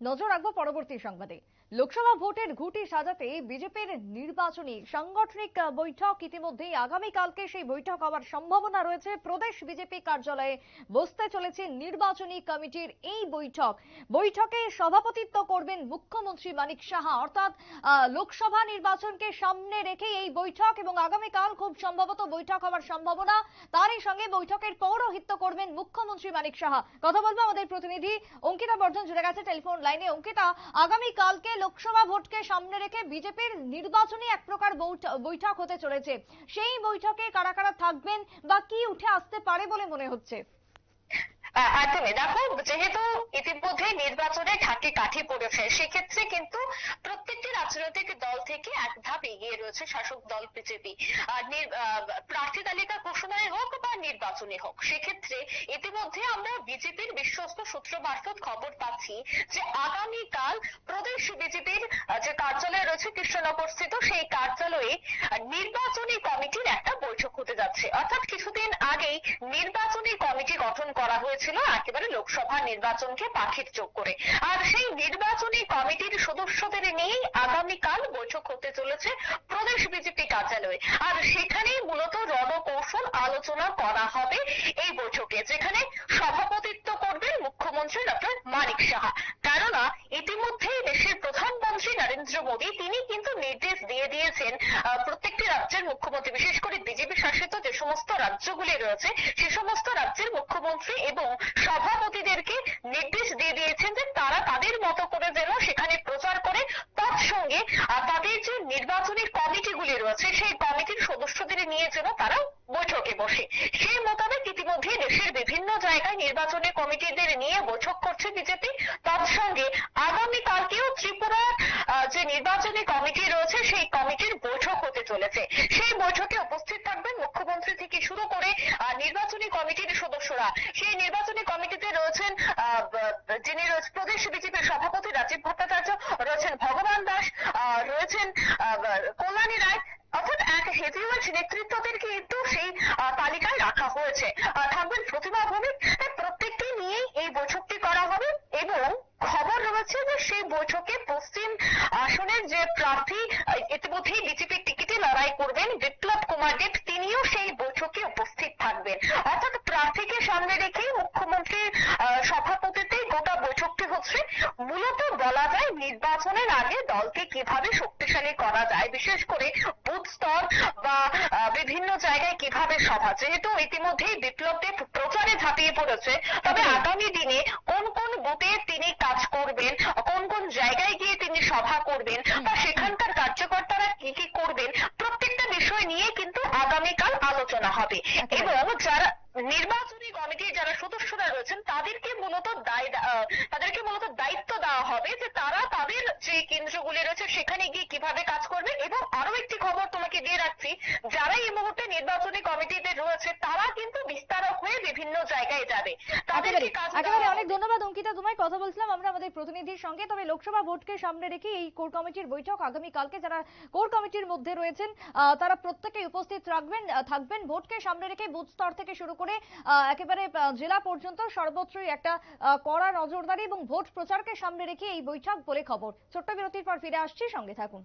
নজর রাখব পরবর্তী সংবাদে। লোকসভা ভোটের ঘুটি সাজাতে বিজেপির নির্বাচনী সাংগঠনিক বৈঠক ইতিমধ্যেই আগামীকালকে সেই বৈঠক হওয়ার সম্ভাবনা রয়েছে। প্রদেশ বিজেপি কার্যালয়ে বসতে চলেছে নির্বাচনী কমিটির এই বৈঠক। বৈঠকে সভাপতিত্ব করবেন মুখ্যমন্ত্রী মানিক সাহা। অর্থাৎ লোকসভা নির্বাচনকে সামনে রেখে এই বৈঠক এবং আগামীকাল খুব সম্ভবত বৈঠক হওয়ার সম্ভাবনা। তারই সঙ্গে বৈঠকের পৌরোহিত্য করবেন মুখ্যমন্ত্রী মানিক সাহা। কথা বলব আমাদের প্রতিনিধি অঙ্কিতা বর্ধন জুড়ে গেছে টেলিফোন লাইনে অঙ্কিতা, আগামী কালকে লোকসভা ভোটকে সামনে রেখে বিজেপির নির্বাচনী এক প্রকার বৈঠক হতে চলেছে। সেই বৈঠকে কারা কারা থাকবেন বা কি উঠে আসতে পারে বলে মনে হচ্ছে? একদমই। দেখো, যেহেতু ইতিমধ্যে নির্বাচনে ঢাকে কাঠি পড়েছে, সেক্ষেত্রে কিন্তু রাজনৈতিক দল থেকে এক ধাপ এগিয়ে রয়েছে শাসক দল বিজেপি। প্রার্থী তালিকা ঘোষণায় হোক বা নির্বাচনে হোক, সেক্ষেত্রে ইতিমধ্যে আমরা বিজেপির বিশ্বস্ত সূত্র মারফত খবর পাচ্ছি যে আগামীকাল প্রদেশ বিজেপির যে কার্যালয় রয়েছে কৃষ্ণনগর স্থিত, সেই কার্যালয়ে নির্বাচনী কমিটির একটা বৈঠক হতে যাচ্ছে। অর্থাৎ কিছুদিন আগেই নির্বাচনী গঠন করা হয়েছিল একেবারে লোকসভা নির্বাচনকে পাখির চোখ করে। আর সেই নির্বাচনী কমিটির সদস্যদের নিয়েই আগামীকাল বৈঠক হতে চলেছে প্রদেশ বিজেপি কার্যালয়ে। আর সেখানেই মূলত রণকৌশল আলোচনা করা হবে এই বৈঠকে, যেখানে সভাপতিত্ব করবেন মুখ্যমন্ত্রী ডক্টর মানিক সাহা। কেননা, ইতিমধ্যেই দেশের প্রধানমন্ত্রী নরেন্দ্র মোদী, তিনি দিয়ে দিয়েছেন প্রত্যেকটি রাজ্যের মুখ্যমন্ত্রী, বিশেষ করে বিজেপি শাসিত যে সমস্ত রাজ্যগুলি রয়েছে, সে সমস্ত রাজ্যের মুখ্যমন্ত্রী এবং সভাপতিদেরকে নির্দেশ দিয়ে দিয়েছেন যে তারা তাদের মতো করে যেন সেখানে প্রচার করে। তৎসঙ্গে তাদের যে নির্বাচনী কমিটিগুলি রয়েছে, সেই কমিটির সদস্যদের নিয়ে যেন তারা বৈঠকে বসে। সেই মোতাবেক ইতিমধ্যে দেশের বিভিন্ন জায়গায় নির্বাচনী কমিটিদের নিয়ে বৈঠক করছে বিজেপি। তৎসঙ্গে আগামীকালকেও ত্রিপুরা যে নির্বাচনী কমিটি রয়েছে, সেই কমিটির বৈঠক হতে চলেছে। সেই বৈঠকে উপস্থিত থাকবেন মুখ্যমন্ত্রী থেকে শুরু করে নির্বাচনী কমিটির সদস্যরা। সেই নির্বাচনী কমিটিতে রয়েছেন যিনি প্রদেশ বিজেপির সভাপতি রাজীব ভট্টাচার্য, রয়েছেন ভগবান দাস রয়েছেন কল্যাণী রায়, অর্থাৎ এক হেভিওয়েট নেতৃত্বদের কিন্তু সেই তালিকায় রাখা হয়েছে। থাকবেন প্রতিমা ভৌমিক এই প্রত্যেককে নিয়েই এই বৈঠকটি করা হবে এবং খবর রয়েছে যে সেই বৈঠকে পশ্চিম আসনের যে প্রার্থী ইতিমধ্যেই বিজেপির টিকিটে লড়াই করবেন বিপ্লব কুমার দেব। তিনিও সেই বৈঠকে উপস্থিত থাকবেন। অর্থাৎ প্রার্থীকে সামনে রেখেই মুখ্যমন্ত্রীর সভাপতিতেই গোটা বৈঠকটি হচ্ছে। মূলত বলা যায় নির্বাচনের আগে দলকে কীভাবে শক্তিশালী করা যায়, বিশেষ করে বুথ স্তর বা বিভিন্ন জায়গায় কীভাবে সভা। যেহেতু ইতিমধ্যেই বিপ্লব দেব প্রচারে ঝাঁপিয়ে পড়েছে, তবে আগামী দিনে কোন কোন বুথে তিনি কাজ করবেন, কোন কোন জায়গায় গিয়ে তিনি সভা করবেন বা সেখানকার কার্যকর্তারা কি কি করবেন প্রত্যেকটা বিষয় নিয়ে কিন্তু আগামীকাল আলোচনা হবে এবং যারা নির্বাচনী কমিটির যারা সদস্যরা রয়েছেন তাদেরকে মূলত দায় তাদেরকে মূলত দায়িত্ব দেওয়া হবে যে তারা তাদের যে কেন্দ্রগুলি রয়েছে সেখানে গিয়ে কীভাবে কাজ করবে। এবং আরও একটি খবর তোমাকে দিয়ে রাখছি যারা এই মুহূর্তে নির্বাচনী কমিটিতে রয়েছে তারা কিন্তু বিস্তারক হয়ে বিভিন্ন জায়গায় যাবে। তাদেরকে কাজ একেবারে অনেক ধন্যবাদ তোমায় কথা বলছিলাম আমরা আমাদের প্রতিনিধির সঙ্গে। তবে লোকসভা ভোটকে সামনে রেখে এই কোর কমিটির বৈঠক আগামী কালকে যারা কোর কমিটির মধ্যে রয়েছেন তারা প্রত্যেকে উপস্থিত রাখবেন থাকবেন। ভোটকে সামনে রেখে বুথ স্তর থেকে শুরু করে একেবারে জেলা পর্যন্ত সর্বত্রই একটা কড়া নজরদারি এবং ভোট প্রচারকে সামনে রেখে এই বৈঠক বলে খবর। ছোট্ট বিরতির পর ফিরে আসছি, সঙ্গে থাকুন।